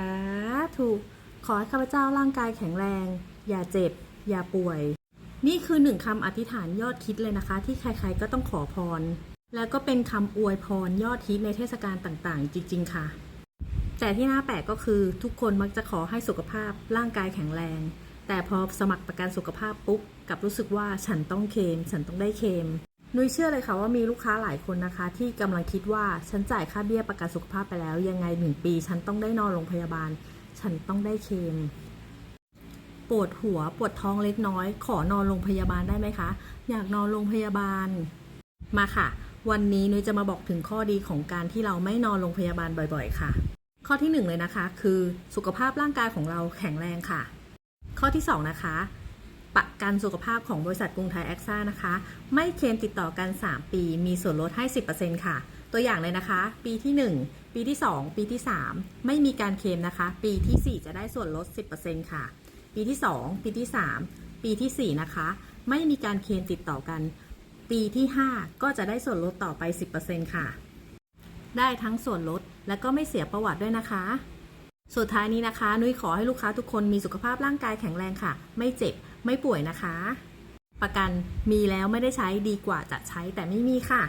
าธุขอให้ข้าพเจ้าร่างกายแข็งแรง อย่าเจ็บ อย่าป่วย นี่คือหนึ่งคำอธิษฐานยอดคิดเลยนะคะ ที่ใครๆก็ต้องขอพร แล้วก็เป็นคำอวยพรยอดฮิตในเทศกาลต่างๆ จริง ๆ ค่ะ แต่ที่น่าแปลกก็คือทุกคนมักจะขอให้สุขภาพร่างกายแข็งแรง แต่พอสมัครประกันสุขภาพปุ๊บกลับรู้สึกว่าฉันต้องเคม ฉันต้องได้เคม นุ้ยเชื่อเลยค่ะว่ามีลูกค้าหลายคนนะคะ ที่กำลังคิดว่าฉันจ่ายค่าเบี้ยประกันสุขภาพไปแล้ว ยังไงหนึ่งปี ฉันต้องได้นอนโรงพยาบาล ฉันต้องได้เคมปวดหัวปวดท้องเล็กน้อย ขอนอนโรงพยาบาลได้ไหมคะ อยากนอนโรงพยาบาลมาค่ะ วันนี้นุ้ยจะมาบอกถึงข้อดีของการที่เราไม่นอนโรงพยาบาลบ่อยๆ ค่ะ ข้อที่หนึ่งเลยนะคะ คือสุขภาพร่างกายของเราแข็งแรงค่ะ ข้อที่สองนะคะ ประกันสุขภาพของบริษัทกรุงไทยแอคซ่านะคะ ไม่เคลมติดต่อกัน 3 ปี มีส่วนลดให้ 10%ค่ะ ตัวอย่างเลยนะคะ ปีที่ 1 ปีที่ 2 ปีที่ 3 ไม่มีการเคลมนะคะ ปีที่ 4 จะได้ส่วนลด 10%ค่ะ ปีที่ 2 ปีที่ 3 ปีทีสี่ 4 นะคะ ไม่มีการเคลมติดต่อกัน ปีที่ 5 ก็จะได้ส่วนลดต่อไป 10%ค่ะ ได้ทั้งส่วนลดและก็ไม่เสียประวัติด้วยนะคะสุดท้ายนี้นะคะ นุ้ยขอให้ลูกค้าทุกคนมีสุขภาพร่างกายแข็งแรงค่ะ ไม่เจ็บ ไม่ป่วยนะคะ ประกันมีแล้วไม่ได้ใช้ดีกว่าจะใช้แต่ไม่มีค่ะ